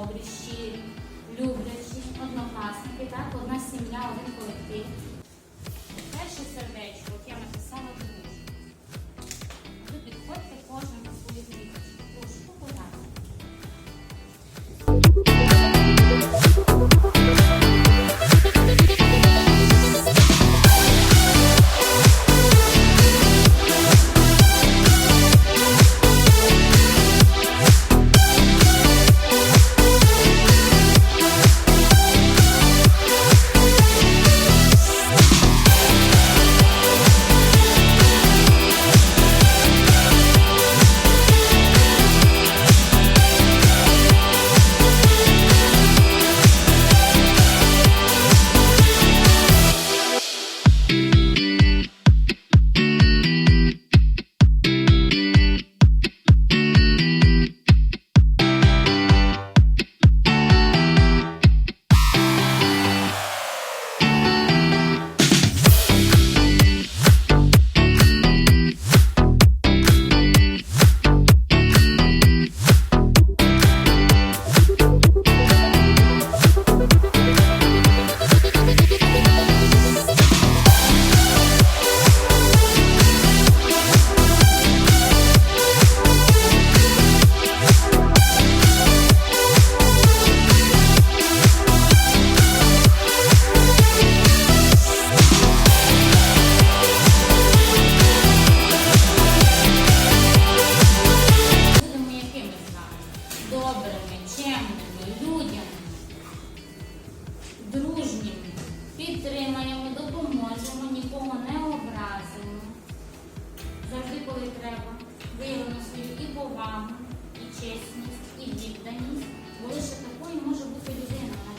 добрі, щирі, люблячі, однокласники, так? одна сім'я, один колектив. дружніми, підтримаємо, допоможемо, нікого не образимо. Завжди, коли треба, виявимо свою і повагу, і чесність, і відданість, бо лише такою може бути людина.